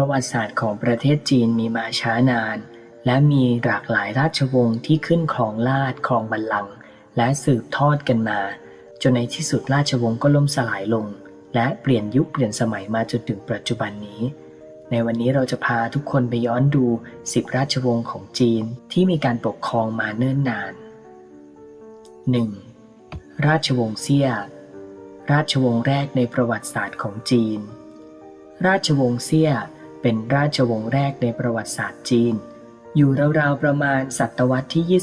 ประวัติศาสตร์ของประเทศจีนมีมาช้านาน และมีหลากหลายราชวงศ์ที่ขึ้นครองราชครองบัลลังก์และสืบทอดกันมา จนในที่สุดราชวงศ์ก็ล่มสลายลง และเปลี่ยนยุคเปลี่ยนสมัยมาจนถึงปัจจุบันนี้ ในวันนี้เราจะพาทุกคนไปย้อนดู 10 ราชวงศ์ของจีนที่มีการปกครองมาเนิ่นนาน 1. ราชวงศ์เซี่ย ราชวงศ์แรกในประวัติศาสตร์ของจีน ราชวงศ์เซี่ย เป็นราชวงศ์แรกในประวัติศาสตร์จีน อยู่ราวๆประมาณศตวรรษที่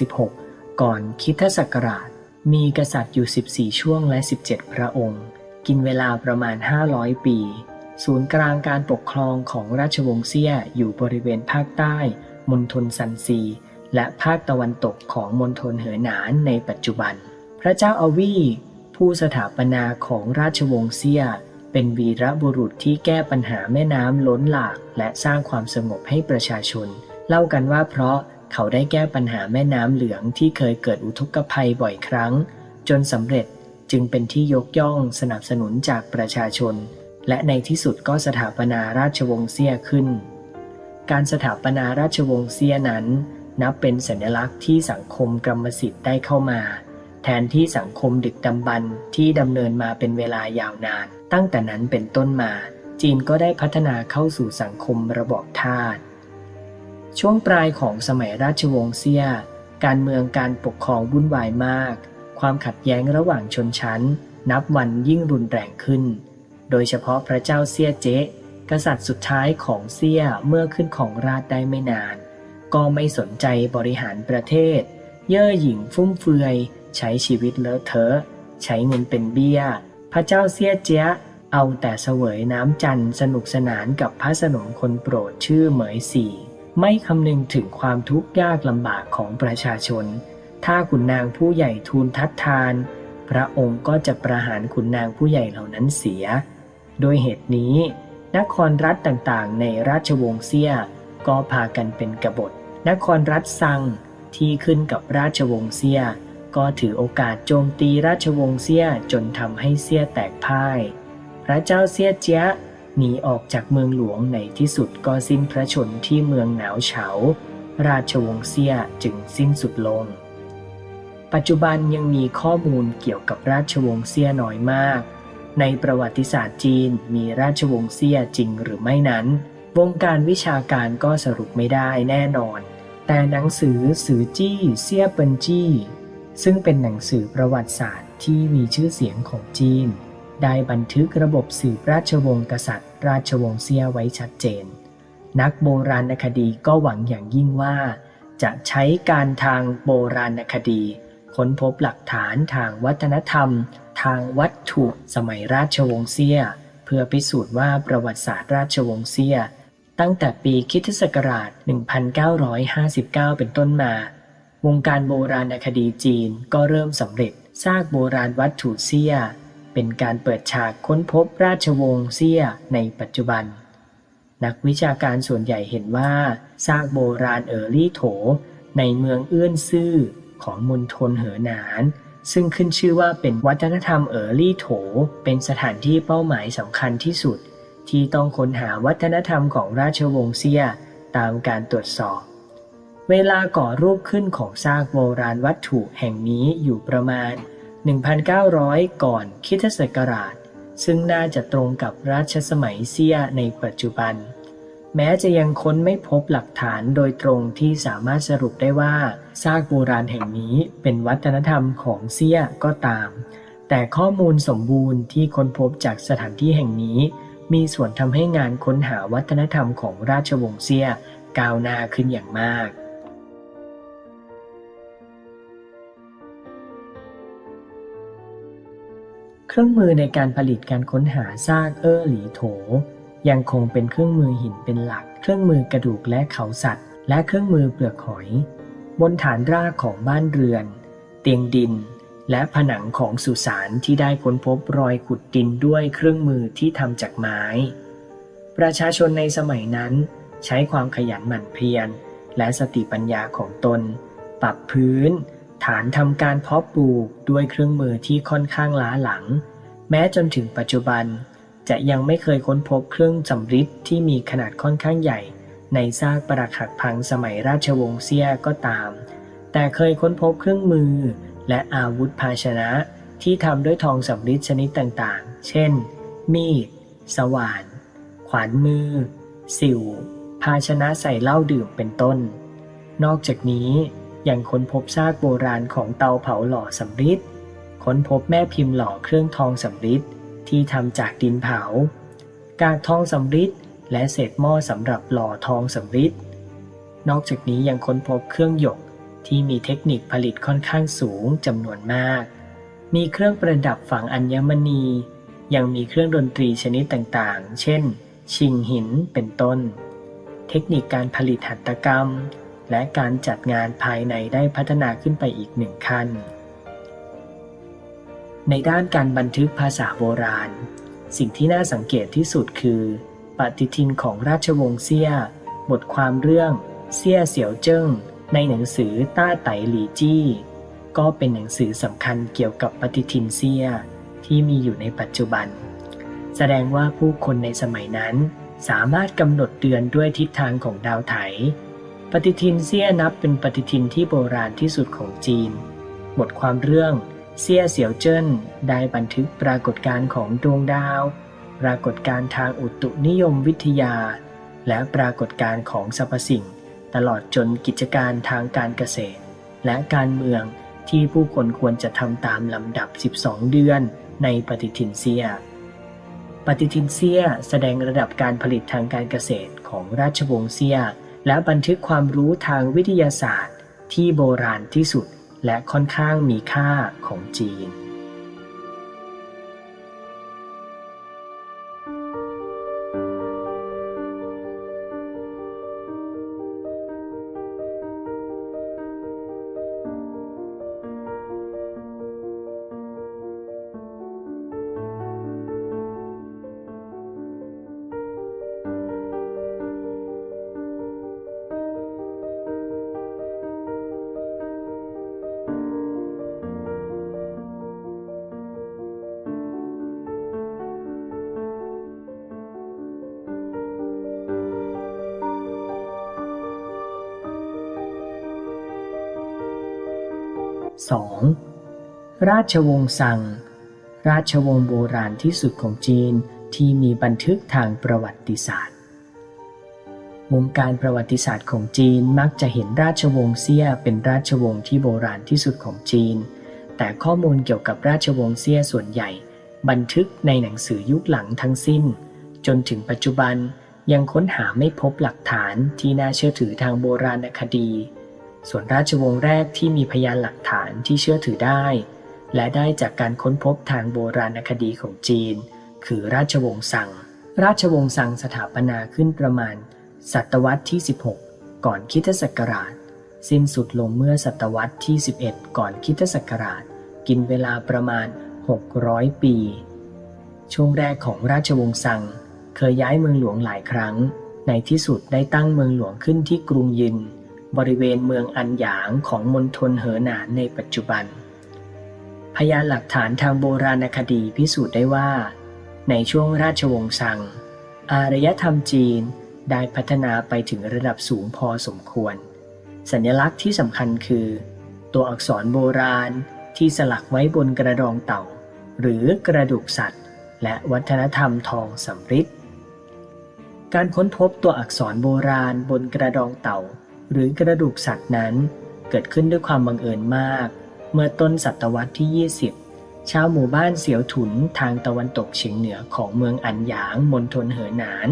21-16 ก่อนคริสตศักราช มีกษัตริย์อยู่ 14 ช่วงและ 17 พระองค์ กินเวลาประมาณ 500 ปี ศูนย์กลางการปกครองของราชวงศ์เซี่ยอยู่บริเวณภาคใต้มณฑลซันซี และภาคตะวันตกของมณฑลเหอหนานในปัจจุบัน พระเจ้าอาวี่ผู้สถาปนาของราชวงศ์เซี่ย เป็นวีรบุรุษที่แก้ปัญหาแม่น้ำล้นหลากและสร้างความสงบให้ประชาชน เล่ากันว่าเพราะเขาได้แก้ปัญหาแม่น้ำเหลืองที่เคยเกิดอุทกภัยบ่อยครั้ง จนสำเร็จจึงเป็นที่ยกย่องสนับสนุนจากประชาชน และในที่สุดก็สถาปนาราชวงศ์เซี่ยขึ้น การสถาปนาราชวงศ์เซี่ยนั้น นับเป็นสัญลักษณ์ที่สังคมกรรมสิทธิ์ได้เข้ามา แทนที่สังคมดึกดำบรรที่ดำเนินมาเป็นเวลายาวนาน ตั้งแต่นั้นเป็นต้นมา จีนก็ได้พัฒนาเข้าสู่สังคมระบอบทาส ช่วงปลายของสมัยราชวงศ์เซี่ย การเมืองการปกครองวุ่นวายมาก ความขัดแย้งระหว่างชนชั้น นับวันยิ่งรุนแรงขึ้น โดยเฉพาะพระเจ้าเซี่ยเจ๊กษัตริย์สุดท้ายของเซี่ยเมื่อขึ้นของราชได้ไม่นาน ก็ไม่สนใจบริหารประเทศ เย่อหยิ่งฟุ่มเฟือย ใช้ชีวิตเลอะเทอะ ใช้เงินเป็นเบี้ย พระเจ้าเซี่ยเจ๊ยเอาแต่เสวยน้ำจันทร์สนุกสนานกับพระสนมคนโปรดชื่อเหมยสี่ไม่คำนึงถึงความทุกข์ยากลำบากของประชาชน ถ้าขุนนางผู้ใหญ่ทูลทัดทาน พระองค์ก็จะประหารขุนนางผู้ใหญ่เหล่านั้นเสีย โดยเหตุนี้ นครรัฐต่างๆ ในราชวงศ์เซียก็พากันเป็นกบฏ นครรัฐซังที่ขึ้นกับราชวงศ์เซีย ก็ถือโอกาสโจมตีราชวงศ์เซี่ยจนทำให้เซี่ยแตกพ่าย พระเจ้าเซี่ยเจียหนีออกจากเมืองหลวงในที่สุดก็สิ้นพระชนที่เมืองหนาวเฉา ราชวงศ์เซี่ยจึงสิ้นสุดลง ปัจจุบันยังมีข้อมูลเกี่ยวกับราชวงศ์เซี่ยน้อยมาก ในประวัติศาสตร์จีนมีราชวงศ์เซี่ยจริงหรือไม่นั้น วงการวิชาการก็สรุปไม่ได้แน่นอน แต่หนังสือสือจี้เซี่ยเปินจี้ ซึ่งเป็นหนังสือประวัติศาสตร์ที่มีชื่อเสียงของจีน ได้บันทึกระบบสืบราชวงศ์กษัตริย์ ราชวงศ์เซียไว้ชัดเจน นักโบราณคดีก็หวังอย่างยิ่งว่า จะใช้การทางโบราณคดี ค้นพบหลักฐานทางวัฒนธรรม ทางวัตถุสมัยราชวงศ์เซียเพื่อพิสูจน์ว่าประวัติศาสตร์ราชวงศ์เซียตั้งแต่ปีคิศักราช 1959 เป็นต้นมา วงการโบราณคดีจีนก็เริ่มสำเร็จซากโบราณวัตถุเซีย เป็นการเปิดฉากค้นพบราชวงศ์เซียในปัจจุบัน นักวิชาการส่วนใหญ่เห็นว่าซากโบราณเอ๋อลี่โถ ในเมืองเอื้อนซื่อของมณฑลเหอหนาน ซึ่งขึ้นชื่อว่าเป็นวัฒนธรรมเอ๋อลี่โถ เป็นสถานที่เป้าหมายสำคัญที่สุด ที่ต้องค้นหาวัฒนธรรมของราชวงศ์เซียตามการตรวจสอบ เวลาก่อรูปขึ้นของซากโบราณวัตถุแห่งนี้อยู่ประมาณ 1,900 ก่อนคริสตศักราช ซึ่งน่าจะตรงกับรัชสมัยเซียในปัจจุบัน แม้จะยังค้นไม่พบหลักฐานโดยตรงที่สามารถสรุปได้ว่าซากโบราณแห่งนี้เป็นวัฒนธรรมของเซียก็ตาม แต่ข้อมูลสมบูรณ์ที่ค้นพบจากสถานที่แห่งนี้ มีส่วนทำให้งานค้นหาวัฒนธรรมของราชวงศ์เซียก้าวหน้าขึ้นอย่างมาก เครื่องมือในการผลิตการค้นหาซากเอ้อหลีโถ ยังคงเป็นเครื่องมือหินเป็นหลัก เครื่องมือกระดูกและเขาสัตว์ และเครื่องมือเปลือกหอย บนฐานรากของบ้านเรือน เตียงดิน และผนังของสุสานที่ได้ค้นพบรอยขุดดินด้วยเครื่องมือที่ทำจากไม้ ประชาชนในสมัยนั้น ใช้ความขยันหมั่นเพียรและสติปัญญาของตน ปรับพื้น ฐานทำการเพาะปลูกด้วยเครื่องมือที่ค่อนข้างล้าหลัง แม้จนถึงปัจจุบัน จะยังไม่เคยค้นพบเครื่องสำริดที่มีขนาดค่อนข้างใหญ่ ในซากปรักหักพังสมัยราชวงศ์เซี่ยก็ตาม แต่เคยค้นพบเครื่องมือ และอาวุธภาชนะที่ทำด้วยทองสำริดชนิดต่างๆ เช่น มีด สว่าน ขวานมือ สิว ภาชนะใส่เหล้าดื่มเป็นต้น นอกจากนี้ ยังค้นพบซากโบราณของเตาเผาหล่อสำริดค้นพบแม่พิมพ์หล่อเครื่องทองสำริดที่ทำจากดินเผา กากทองสำริดและเศษหม้อสำหรับหล่อทองสำริดนอกจากนี้ยังค้นพบเครื่องหยกที่มีเทคนิคผลิตค่อนข้างสูงจำนวนมาก มีเครื่องประดับฝังอัญมณี ยังมีเครื่องดนตรีชนิดต่างๆ เช่น ชิงหินเป็นต้น เทคนิคการผลิตหัตถกรรม และการจัดงานภายในได้พัฒนาขึ้นไปอีกหนึ่งขั้น ในด้านการบันทึกภาษาโบราณ สิ่งที่น่าสังเกตที่สุดคือ ปฏิทินของราชวงศ์เซี่ย บทความเรื่อง เซี่ยเสี่ยวเจิ้ง ในหนังสือต้าไตหลีจี้ ก็เป็นหนังสือสำคัญเกี่ยวกับปฏิทินเซี่ยที่มีอยู่ในปัจจุบัน แสดงว่าผู้คนในสมัยนั้นสามารถกำหนดเดือนด้วยทิศทางของดาวไถ ปฏิทินเซี่ยนับเป็นปฏิทินที่โบราณที่สุดของจีน บทความเรื่องเซี่ยเสี่ยวเจิ้นได้บันทึกปรากฏการณ์ของดวงดาว ปรากฏการณ์ทางอุตุนิยมวิทยา และปรากฏการณ์ของสรรพสิ่ง ตลอดจนกิจการทางการเกษตร และการเมืองที่ผู้คนควรจะทำตามลำดับ 12 เดือนในปฏิทินเซีย ปฏิทินเซียแสดงระดับการผลิตทางการเกษตรของราชวงศ์เซีย และบันทึกความรู้ทางวิทยาศาสตร์ที่โบราณที่สุดและค่อนข้างมีค่าของจีน 2. ราชวงศ์ซัง ราชวงศ์โบราณที่สุดของจีนที่มีบันทึกทางประวัติศาสตร์ วงการประวัติศาสตร์ของจีนมักจะเห็นราชวงศ์เซี่ยเป็นราชวงศ์ที่โบราณที่สุดของจีน แต่ข้อมูลเกี่ยวกับราชวงศ์เซี่ยส่วนใหญ่ บันทึกในหนังสือยุคหลังทั้งสิ้น จนถึงปัจจุบันยังค้นหาไม่พบหลักฐานที่น่าเชื่อถือทางโบราณคดี ส่วนราชวงศ์แรกที่มีพยานหลักฐานที่เชื่อถือได้ และได้จากการค้นพบทางโบราณคดีของจีน คือราชวงศ์ซัง ราชวงศ์ซังสถาปนาขึ้นประมาณ ศตวรรษที่ 16 ก่อนคริสตศักราช สิ้นสุดลงเมื่อศตวรรษที่ 11 ก่อนคริสตศักราช กินเวลาประมาณ 600 ปี ช่วงแรกของราชวงศ์ซัง เคยย้ายเมืองหลวงหลายครั้ง ในที่สุดได้ตั้งเมืองหลวงขึ้นที่กรุงยิน บริเวณเมืองอันหยางของมณฑลเหอหนานในปัจจุบัน พยานหลักฐานทางโบราณคดีพิสูจน์ได้ว่า ในช่วงราชวงศ์ซัง อารยธรรมจีนได้พัฒนาไปถึงระดับสูงพอสมควร สัญลักษณ์ที่สำคัญคือ ตัวอักษรโบราณที่สลักไว้บนกระดองเต่า หรือกระดูกสัตว์ และวัฒนธรรมทองสำริดการค้นพบตัวอักษรโบราณบนกระดองเต่า หรือกระดูกสัตว์นั้นเกิดขึ้นด้วยความบังเอิญมาก เมื่อต้นศตวรรษที่ 20 ชาวหมู่บ้านเสียวถุนทางตะวันตกเฉียงเหนือของเมืองอันหยางมณฑลเหอหนาน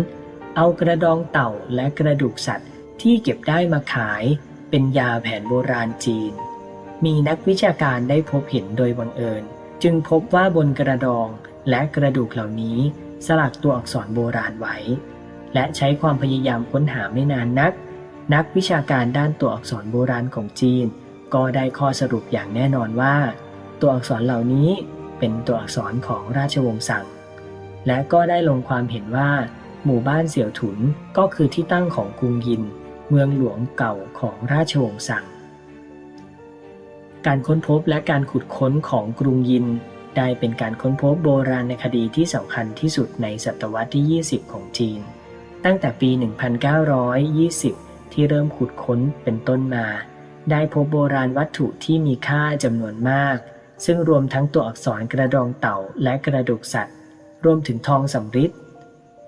เอากระดองเต่าและกระดูกสัตว์ที่เก็บได้มาขายเป็นยาแผนโบราณจีน มีนักวิชาการได้พบเห็นโดยบังเอิญ จึงพบว่าบนกระดองและกระดูกเหล่านี้สลักตัวอักษรโบราณไว้ และใช้ความพยายามค้นหาไม่นานนัก นักวิชาการด้านตัวอักษรโบราณของจีน ก็ได้ข้อสรุปอย่างแน่นอนว่า ตัวอักษรเหล่านี้เป็นตัวอักษรของราชวงศ์ซัง และก็ได้ลงความเห็นว่า หมู่บ้านเสี่ยวถุนก็คือที่ตั้งของกรุงยิน เมืองหลวงเก่าของราชวงศ์ซัง การค้นพบและการขุดค้นของกรุงยิน ได้เป็นการค้นพบโบราณคดีที่สำคัญที่สุดในศตวรรษที่ 20 ของจีน ตั้งแต่ปี 1920 ที่เริ่มขุดค้นเป็นต้นมา ได้พบโบราณวัตถุที่มีค่าจำนวนมาก ซึ่งรวมทั้งตัวอักษรกระดองเต่าและกระดูกสัตว์ รวมถึงทองสำริด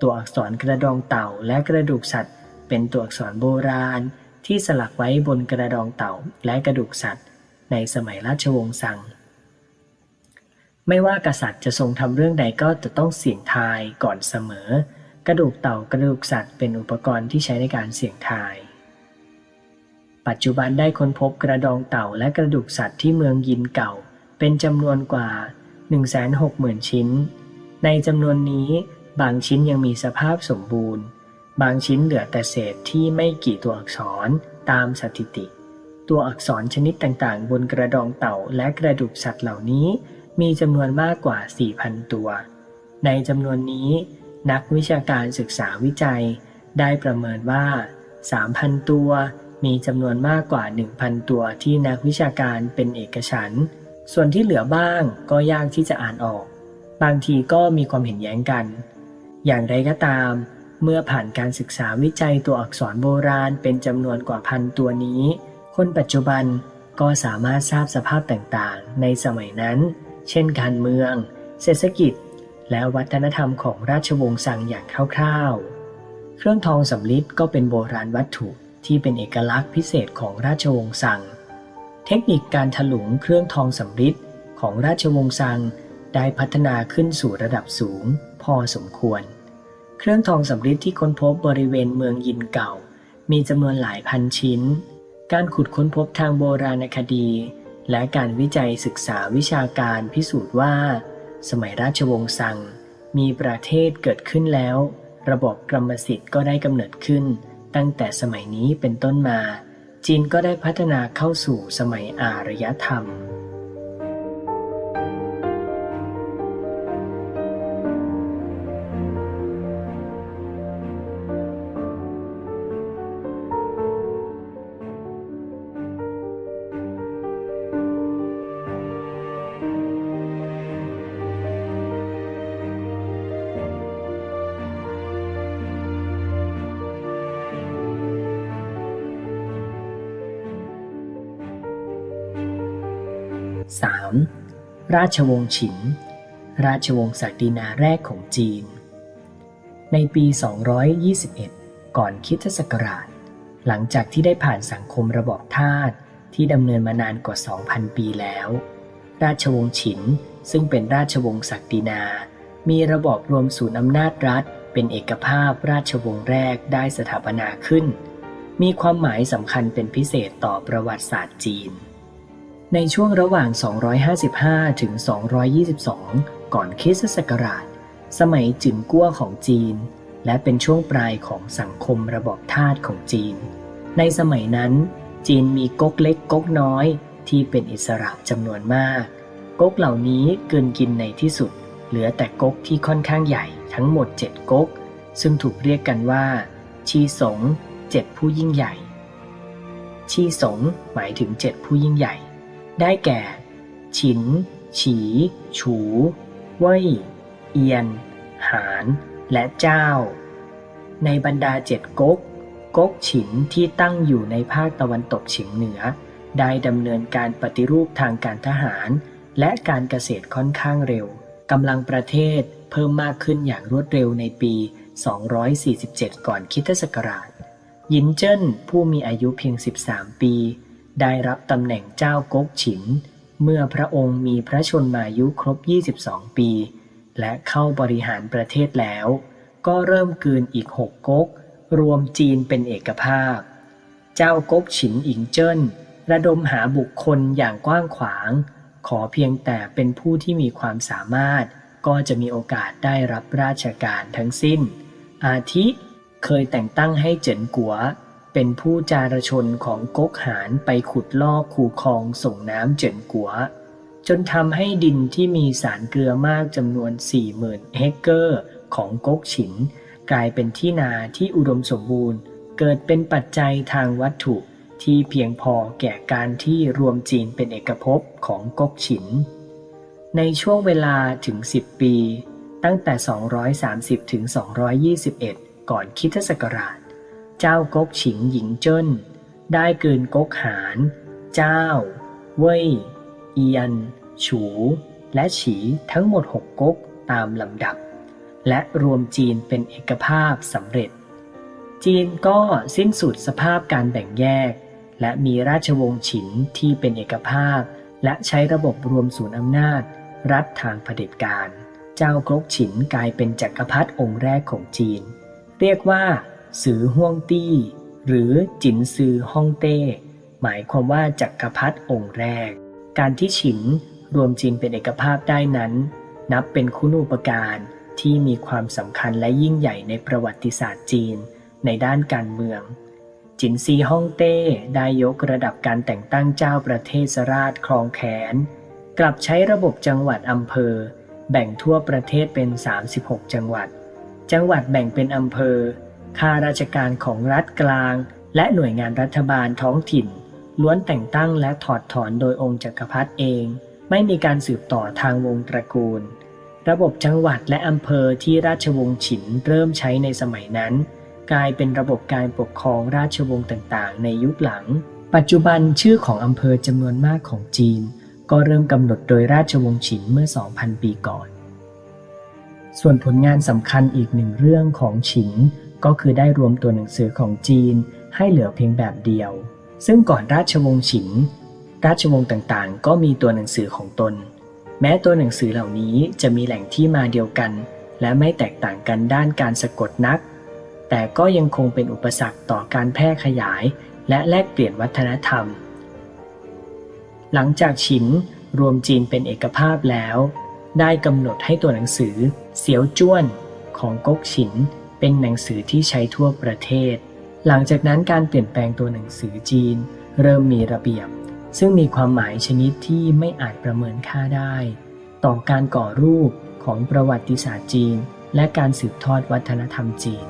ตัวอักษรกระดองเต่าและกระดูกสัตว์ เป็นตัวอักษรโบราณที่สลักไว้บนกระดองเต่าและกระดูกสัตว์ ในสมัยราชวงศ์ซัง ไม่ว่ากษัตริย์จะทรงทำเรื่องใดก็จะต้องเสี่ยงทายก่อนเสมอ กระดูกเต่ากระดูกสัตว์เป็นอุปกรณ์ที่ใช้ในการเสี่ยงทาย ปัจจุบันได้ค้นพบกระดองเต่าและกระดูกสัตว์ที่เมืองยินเก่า เป็นจำนวนกว่า 160,000 ชิ้น ในจำนวนนี้บางชิ้นยังมีสภาพสมบูรณ์ บางชิ้นเหลือแต่เศษที่ไม่กี่ตัวอักษรตามสถิติ ตัวอักษรชนิดต่างๆ บนกระดองเต่าและกระดูกสัตว์เหล่านี้ มีจำนวนมากกว่า 4,000 ตัว ในจำนวนนี้ นักวิชาการศึกษาวิจัย ได้ประเมินว่า 3,000 ตัว มีจำนวนมากกว่า 1,000 ตัวที่นักวิชาการเป็นเอกฉันท์ส่วนที่เหลือบ้างก็ยากที่จะอ่านออก บางทีก็มีความเห็นแย้งกัน อย่างไรก็ตาม เมื่อผ่านการศึกษาวิจัยตัวอักษรโบราณเป็นจำนวนกว่าพันตัวนี้ คนปัจจุบันก็สามารถทราบสภาพต่างๆ ในสมัยนั้น เช่นการเมือง เศรษฐกิจ และวัฒนธรรมของราชวงศ์ซังอย่างคร่าวๆ เครื่องทองสำริดก็เป็นโบราณวัตถุ ที่เป็นเอกลักษณ์พิเศษของราชวงศ์ซัง เทคนิคการถลุงเครื่องทองสำริดของราชวงศ์ซังได้พัฒนาขึ้นสู่ระดับสูงพอสมควร เครื่องทองสำริดที่ค้นพบบริเวณเมืองยินเก่า มีจำนวนหลายพันชิ้น การขุดค้นพบทางโบราณคดี และการวิจัยศึกษาวิชาการพิสูจน์ว่า สมัยราชวงศ์ซัง มีประเทศเกิดขึ้นแล้ว ระบบกรรมสิทธิ์ก็ได้กำเนิดขึ้น ตั้งแต่สมัยนี้เป็นต้นมา จีนก็ได้พัฒนาเข้าสู่สมัยอารยธรรม ราชวงศ์ฉินราชวงศ์ศักดินาแรกของจีน ในปี 221 ก่อนคริสตศักราช หลังจากที่ได้ผ่านสังคมระบอบทาสที่ดำเนินมานานกว่า 2,000 ปีแล้ว ราชวงศ์ฉินซึ่งเป็นราชวงศ์ศักดินา มีระบอบรวมศูนย์อำนาจรัฐ เป็นเอกภาพราชวงศ์แรกได้สถาปนาขึ้น มีความหมายสำคัญเป็นพิเศษต่อประวัติศาสตร์จีน ในช่วงระหว่าง 255 ถึง 222 ก่อนคริสตศักราช สมัยจึงกั้วของจีน และเป็นช่วงปลายของสังคมระบอบทาสของจีน ในสมัยนั้น จีนมีก๊กเล็กก๊กน้อย ที่เป็นอิสระจำนวนมาก ก๊กเหล่านี้เกินกินในที่สุด เหลือแต่ก๊กที่ค่อนข้างใหญ่ทั้งหมด 7 ก๊ก ซึ่งถูกเรียกกันว่า ชีสงเจ็ดผู้ยิ่งใหญ่ ชีสงหมายถึงเจ็ดผู้ยิ่งใหญ่ ได้แก่ ฉิน ฉี ฉู เว่ย เอียน หาน และเจ้า ในบรรดาเจ็ดก๊ก ก๊กฉินที่ตั้งอยู่ในภาคตะวันตกเฉียงเหนือ ได้ดำเนินการปฏิรูปทางการทหาร และการเกษตรค่อนข้างเร็วกำลังประเทศเพิ่มมากขึ้นอย่างรวดเร็วในปี 247 ก่อนคริสตศักราช ยินเจิ้นผู้มีอายุเพียง 13 ปี ได้รับตำแหน่งเจ้าก๊กฉิน เมื่อพระองค์มีพระชนมายุครบ 22 ปี และเข้าบริหารประเทศแล้ว ก็เริ่มกืนอีก 6ก๊ก รวมจีนเป็นเอกภาพ เจ้าก๊กฉินอิงเจิ้น ระดมหาบุคคลอย่างกว้างขวาง ขอเพียงแต่เป็นผู้ที่มีความสามารถ ก็จะมีโอกาสได้รับราชการทั้งสิ้น อาทิ เคยแต่งตั้งให้เจินกัว เป็นผู้จารชนของก๊กหานไปขุดลอกคูคลองส่งน้ำเจินกัว จนทำให้ดินที่มีสารเกลือมากจำนวน 40,000 เฮกเกอร์ของก๊กฉิน กลายเป็นที่นาที่อุดมสมบูรณ์ เกิดเป็นปัจจัยทางวัตถุที่เพียงพอแก่การที่รวมจีนเป็นเอกภพของก๊กฉิน ในช่วงเวลาถึง 10 ปี ตั้งแต่ 230 ถึง 221 ก่อนคริสตศักราช เจ้าก๊กฉิงหญิงเจิ้น ได้เกินก๊กหาน เจ้า เว่ย เอียน ฉู และฉีทั้งหมด6ก๊กตามลำดับ และรวมจีนเป็นเอกภาพสำเร็จ จีนก็สิ้นสุดสภาพการแบ่งแยก และมีราชวงศ์ฉินที่เป็นเอกภาพ และใช้ระบบรวมศูนย์อำนาจ รัฐทางเผด็จการ เจ้าก๊กฉินกลายเป็นจักรพรรดิองค์แรกของจีน เรียกว่า สือห่วงตี้ หรือจินซือฮ่องเต้ หมายความว่าจักรพรรดิองค์แรก การที่ฉินรวมจีนเป็นเอกภาพได้นั้น นับเป็นคุณูปการที่มีความสำคัญและยิ่งใหญ่ในประวัติศาสตร์จีนในด้านการเมือง จินซีฮ่องเต้ได้ยกระดับการแต่งตั้งเจ้าประเทศราชครองแขน กลับใช้ระบบจังหวัดอำเภอ แบ่งทั่วประเทศเป็น 36 จังหวัด จังหวัดแบ่งเป็นอำเภอ ข้าราชการของรัฐกลาง และหน่วยงานรัฐบาลท้องถิ่น ล้วนแต่งตั้งและถอดถอนโดยองค์จักรพรรดิเอง ไม่มีการสืบต่อทางวงตระกูล ระบบจังหวัดและอำเภอที่ราชวงศ์ฉินเริ่มใช้ในสมัยนั้น กลายเป็นระบบการปกครองราชวงศ์ต่างๆ ในยุคหลัง ปัจจุบันชื่อของอำเภอจำนวนมากของจีน ก็เริ่มกำหนดโดยราชวงศ์ฉินเมื่อ 2,000 ปีก่อน ส่วนผลงานสำคัญอีกหนึ่งเรื่องของฉิน ก็คือได้รวมตัวหนังสือของจีนให้เหลือเพียงแบบเดียว ซึ่งก่อนราชวงศ์ฉิน ราชวงศ์ต่างๆ ก็มีตัวหนังสือของตน แม้ตัวหนังสือเหล่านี้จะมีแหล่งที่มาเดียวกัน และไม่แตกต่างกันด้านการสะกดนัก แต่ก็ยังคงเป็นอุปสรรคต่อการแพร่ขยาย และแลกเปลี่ยนวัฒนธรรม หลังจากฉินรวมจีนเป็นเอกภาพแล้ว ได้กำหนดให้ตัวหนังสือ เสียวจ้วนของก๊กฉิน เป็นหนังสือที่ใช้ทั่วประเทศ หลังจากนั้นการเปลี่ยนแปลงตัวหนังสือจีน เริ่มมีระเบียบ ซึ่งมีความหมายชนิดที่ไม่อาจประเมินค่าได้ ต่อการก่อรูปของประวัติศาสตร์จีน และการสืบทอดวัฒนธรรมจีน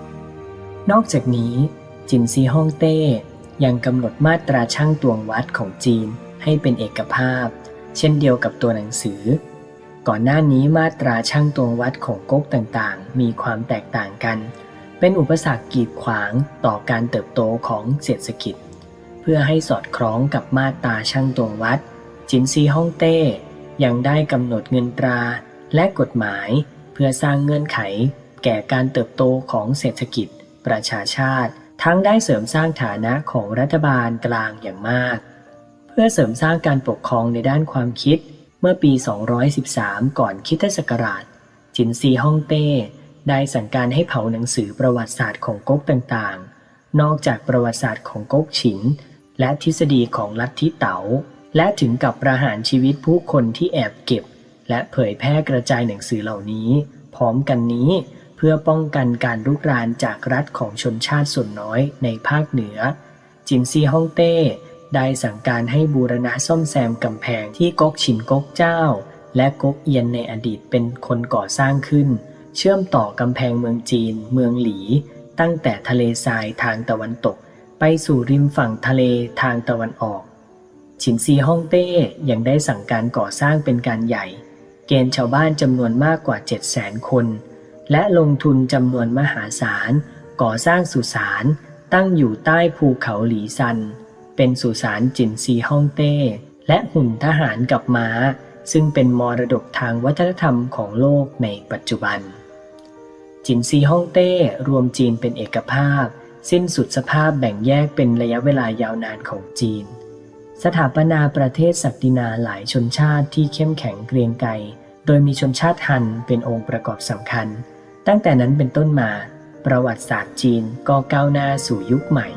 นอกจากนี้จินซีฮ่องเต้ยังกำหนดมาตราช่างตวงวัดของจีนให้เป็นเอกภาพ เช่นเดียวกับตัวหนังสือ ก่อนหน้านี้มาตราช่างตวงวัดของก๊กต่างๆ มีความแตกต่างกัน เป็นอุปสรรคกีดขวางต่อการเติบโตของเศรษฐกิจ เพื่อให้สอดคล้องกับมาตราช่างตวงวัด จินซีฮ่องเต้ ยังได้กำหนดเงินตราและกฎหมาย เพื่อสร้างเงื่อนไข แก่การเติบโตของเศรษฐกิจ ประชาชาติ ทั้งได้เสริมสร้างฐานะของรัฐบาลกลางอย่างมาก เพื่อเสริมสร้างการปกครองในด้านความคิดเมื่อปี 213 ก่อนคริสตศักราช จินซีฮ่องเต้ ได้สั่งการให้เผาหนังสือประวัติศาสตร์ของก๊กต่างๆ นอกจากประวัติศาสตร์ของก๊กฉิน และทฤษฎีของลัทธิเต๋า และถึงกับประหารชีวิตผู้คนที่แอบเก็บ และเผยแพร่กระจายหนังสือเหล่านี้ พร้อมกันนี้เพื่อป้องกันการลุกรานจากรัฐของชนชาติส่วนน้อยในภาคเหนือ จินซีฮ่องเต้ได้สั่งการให้บูรณะซ่อมแซมกำแพงที่ก๊กฉินก๊กเจ้า และก๊กเอียนในอดีตเป็นคนก่อสร้างขึ้น เชื่อมต่อกำแพงเมืองจีน เมืองหลี ตั้งแต่ทะเลทรายทางตะวันตก ไปสู่ริมฝั่งทะเลทางตะวันออก ฉินซีฮ่องเต้ยังได้สั่งการก่อสร้างเป็นการใหญ่ เกณฑ์ชาวบ้านจำนวนมากกว่า 7 0 0 0 0 0 คน และลงทุนจำนวนมหาศาล ก่อสร้างสุสานตั้งอยู่ใต้ภูเขาหลีซัน เป็นสุสานจินซีฮ่องเต้ และหุ่นทหารกับม้าซึ่งเป็นมรดกทางวัฒนธรรมของโลกในปัจจุบัน จินซีฮ่องเต้รวมจีนเป็นเอกภาพ สิ้นสุดสภาพแบ่งแยกเป็นระยะเวลายาวนานของจีน สถาปนาประเทศศักดินาหลายชนชาติที่เข้มแข็งเกรียงไกรโดยมีชนชาติฮันเป็นองค์ประกอบสำคัญ ตั้งแต่นั้นเป็นต้นมา ประวัติศาสตร์จีนก็ก้าวหน้าสู่ยุคใหม่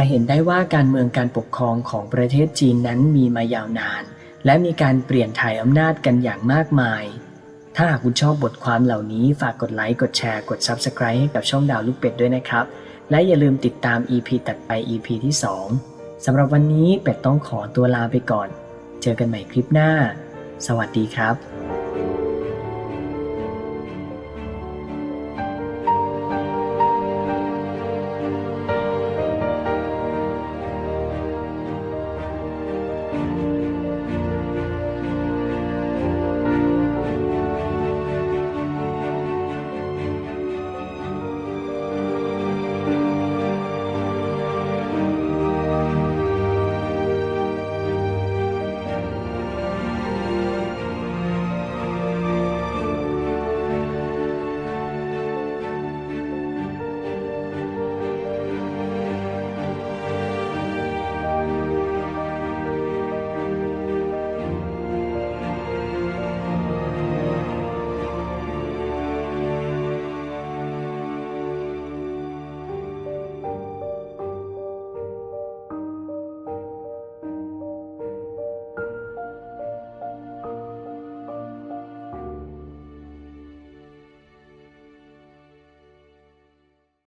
จะเห็นได้ว่าการเมืองการปกครองของประเทศจีนนั้นมีมายาวนาน และมีการเปลี่ยนถ่ายอำนาจกันอย่างมากมาย ถ้าหากคุณชอบบทความเหล่านี้ฝากกดไลค์ กดแชร์ กด Subscribe ให้กับช่องดาวลูกเป็ดด้วยนะครับ และอย่าลืมติดตาม EP ตัดไป EP ที่ 2 สำหรับวันนี้เป็ดต้องขอตัวลาไปก่อน เจอกันใหม่คลิปหน้า สวัสดีครับ